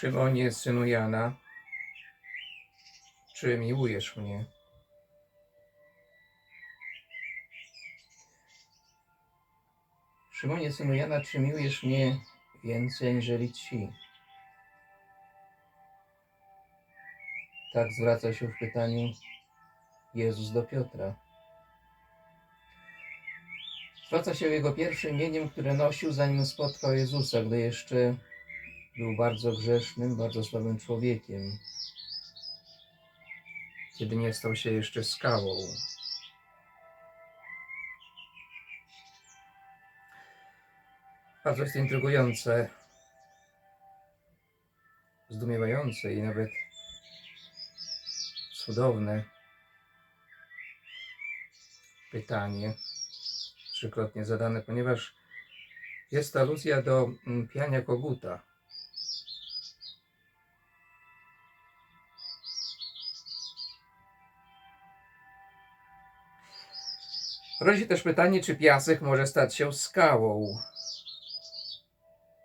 Szymonie, synu Jana, czy miłujesz mnie? Szymonie, synu Jana, czy miłujesz mnie więcej aniżeli ci? Tak zwraca się w pytaniu Jezus do Piotra. Zwraca się jego pierwszym imieniem, które nosił, zanim spotkał Jezusa, gdy jeszcze był bardzo grzesznym, bardzo słabym człowiekiem. Kiedy nie stał się jeszcze skałą. Bardzo jest intrygujące, zdumiewające i nawet cudowne pytanie, trzykrotnie zadane, ponieważ jest aluzja do mm, piania koguta. Rodzi też pytanie, czy piasek może stać się skałą.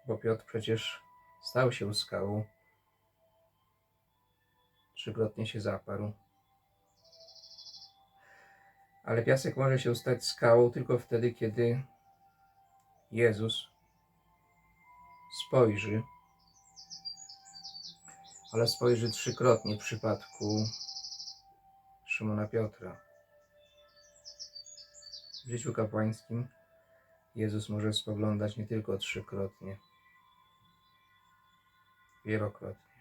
Bo Piotr przecież stał się skałą. Trzykrotnie się zaparł. Ale piasek może się stać skałą tylko wtedy, kiedy Jezus spojrzy, ale spojrzy trzykrotnie w przypadku Szymona Piotra. W życiu kapłańskim Jezus może spoglądać nie tylko trzykrotnie, wielokrotnie.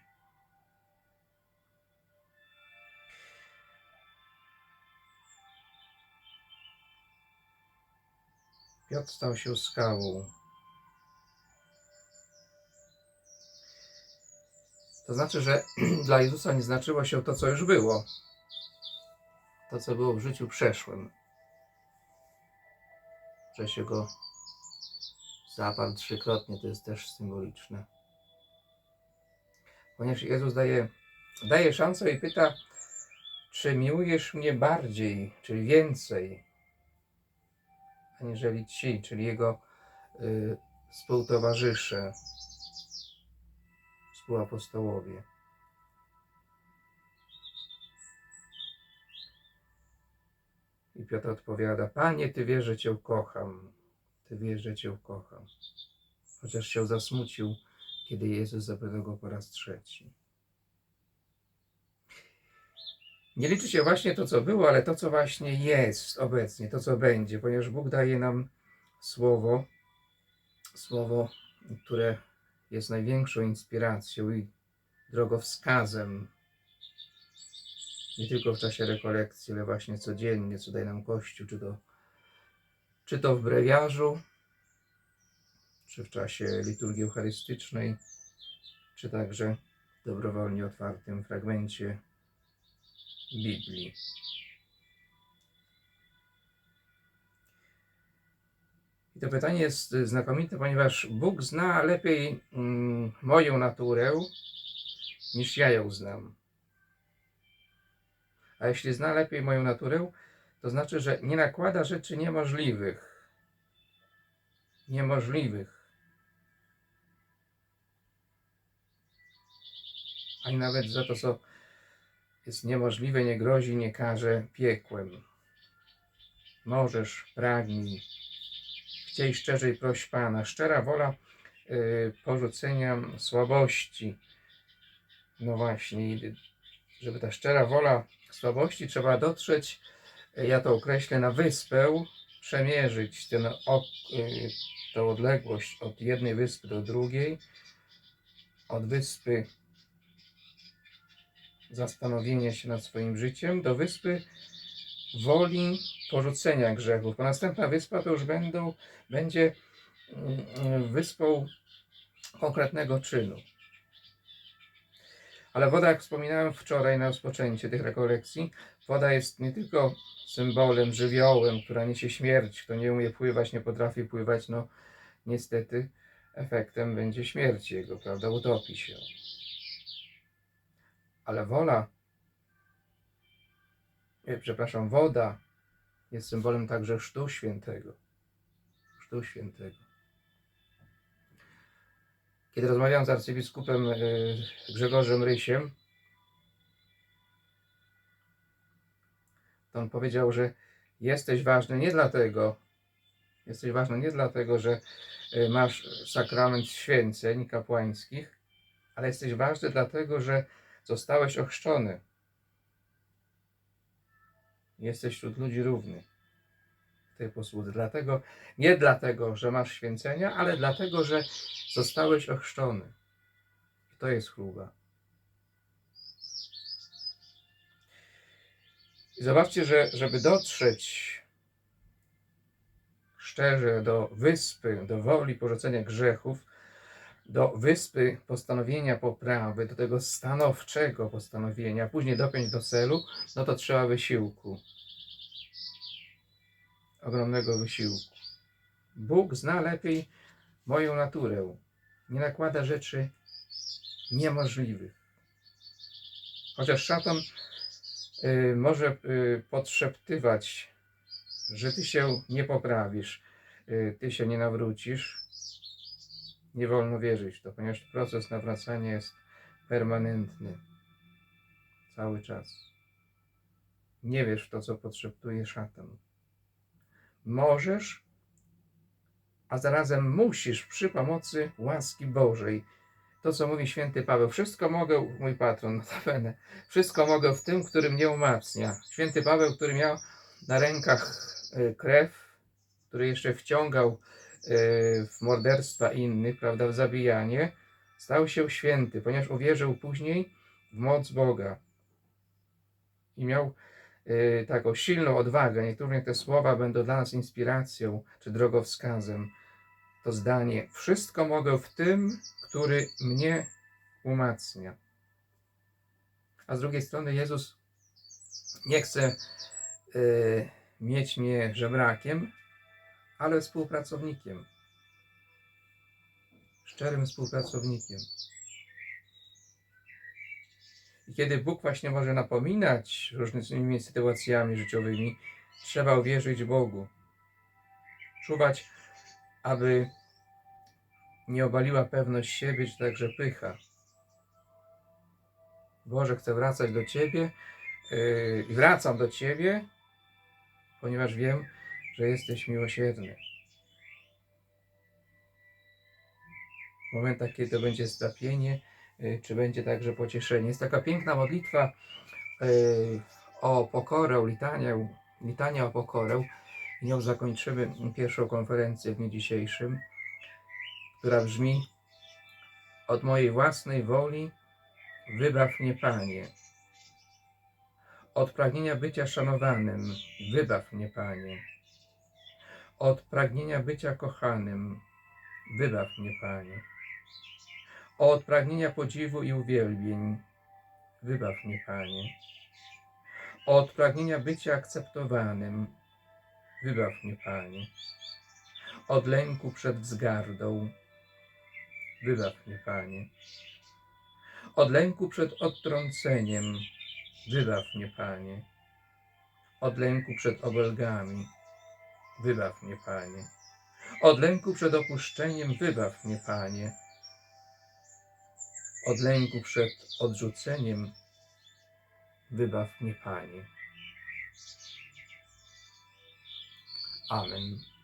Piotr stał się skałą. To znaczy, że dla Jezusa nie znaczyło się to, co już było. To, co było w życiu przeszłym. Że się go zaparł trzykrotnie, to jest też symboliczne. Ponieważ Jezus daje, daje szansę i pyta, czy miłujesz mnie bardziej, czyli więcej, aniżeli ci, czyli jego y, współtowarzysze, współapostołowie. I Piotr odpowiada, Panie, Ty wiesz, że Cię kocham. Ty wiesz, że Cię kocham. Chociaż się zasmucił, kiedy Jezus zapytał go po raz trzeci. Nie liczy się właśnie to, co było, ale to, co właśnie jest obecnie, to, co będzie, ponieważ Bóg daje nam słowo, słowo, które jest największą inspiracją i drogowskazem, nie tylko w czasie rekolekcji, ale właśnie codziennie, co daje nam Kościół, czy to, czy to w brewiarzu, czy w czasie liturgii eucharystycznej, czy także w dobrowolnie otwartym fragmencie Biblii. I to pytanie jest znakomite, ponieważ Bóg zna lepiej mm, moją naturę niż ja ją znam. A jeśli zna lepiej moją naturę, to znaczy, że nie nakłada rzeczy niemożliwych. Niemożliwych. Ani nawet za to, co jest niemożliwe, nie grozi, nie karze piekłem. Możesz, pragnij, chciej szczerzej proś Pana. Szczera wola y, porzucenia słabości. No właśnie, i żeby ta szczera wola słabości trzeba dotrzeć, ja to określę, na wyspę, przemierzyć ten y, tą odległość od jednej wyspy do drugiej, od wyspy zastanowienia się nad swoim życiem do wyspy woli porzucenia grzechów. A następna wyspa to już będą, będzie mm, wyspą konkretnego czynu. Ale woda, jak wspominałem wczoraj na rozpoczęcie tych rekolekcji, woda jest nie tylko symbolem, żywiołem, która niesie śmierć. Kto nie umie pływać, nie potrafi pływać, no niestety efektem będzie śmierć jego, prawda? Utopi się. Ale wola, nie, przepraszam, woda jest symbolem także Chrztu Świętego. Chrztu Świętego. Kiedy rozmawiałem z arcybiskupem y, Grzegorzem Rysiem, to on powiedział, że jesteś ważny nie dlatego, jesteś ważny nie dlatego, że y, masz sakrament święceń kapłańskich, ale jesteś ważny dlatego, że zostałeś ochrzczony. Jesteś wśród ludzi równy tej posłudze. Dlatego, nie dlatego, że masz święcenia, ale dlatego, że zostałeś ochrzczony. I to jest chluba. I zobaczcie, że żeby dotrzeć szczerze do wyspy, do woli porzucenia grzechów, do wyspy postanowienia poprawy, do tego stanowczego postanowienia, później dopiąć do celu, no to trzeba wysiłku. Ogromnego wysiłku. Bóg zna lepiej moją naturę. Nie nakłada rzeczy niemożliwych. Chociaż szatan y, może y, podszeptywać, że ty się nie poprawisz, y, ty się nie nawrócisz, nie wolno wierzyć w to, ponieważ proces nawracania jest permanentny. Cały czas. Nie wiesz w to, co podszeptuje szatan. Możesz, a zarazem musisz przy pomocy łaski Bożej. To, co mówi święty Paweł, wszystko mogę, mój patron, notabene, wszystko mogę w tym, który mnie umacnia. Święty Paweł, który miał na rękach y, krew, który jeszcze wciągał y, w morderstwa innych, prawda, w zabijanie, stał się święty, ponieważ uwierzył później w moc Boga. I miał taką silną odwagę. Niektóre te słowa będą dla nas inspiracją czy drogowskazem. To zdanie: Wszystko mogę w tym, który mnie umacnia. A z drugiej strony Jezus nie chce y, mieć mnie żebrakiem, ale współpracownikiem. Szczerym współpracownikiem. I kiedy Bóg właśnie może napominać różnymi sytuacjami życiowymi, trzeba uwierzyć Bogu. Czuwać, aby nie obaliła pewność siebie, czy także pycha. Boże, chcę wracać do Ciebie yy, i wracam do Ciebie, ponieważ wiem, że jesteś miłosierny. W momentach, kiedy to będzie strapienie, czy będzie także pocieszenie. Jest taka piękna modlitwa y, o pokorę, litania, litania o pokorę. I nią zakończymy pierwszą konferencję w dniu dzisiejszym, która brzmi Od mojej własnej woli wybaw mnie, Panie. Od pragnienia bycia szanowanym wybaw mnie, Panie. Od pragnienia bycia kochanym wybaw mnie, Panie. Od pragnienia podziwu i uwielbień wybaw mnie, Panie. Od pragnienia bycia akceptowanym wybaw mnie, Panie. Od lęku przed wzgardą wybaw mnie, Panie. Od lęku przed odtrąceniem wybaw mnie, Panie. Od lęku przed obelgami wybaw mnie, Panie. Od lęku przed opuszczeniem wybaw mnie, Panie. Od lęku przed odrzuceniem wybaw mnie, Panie. Amen.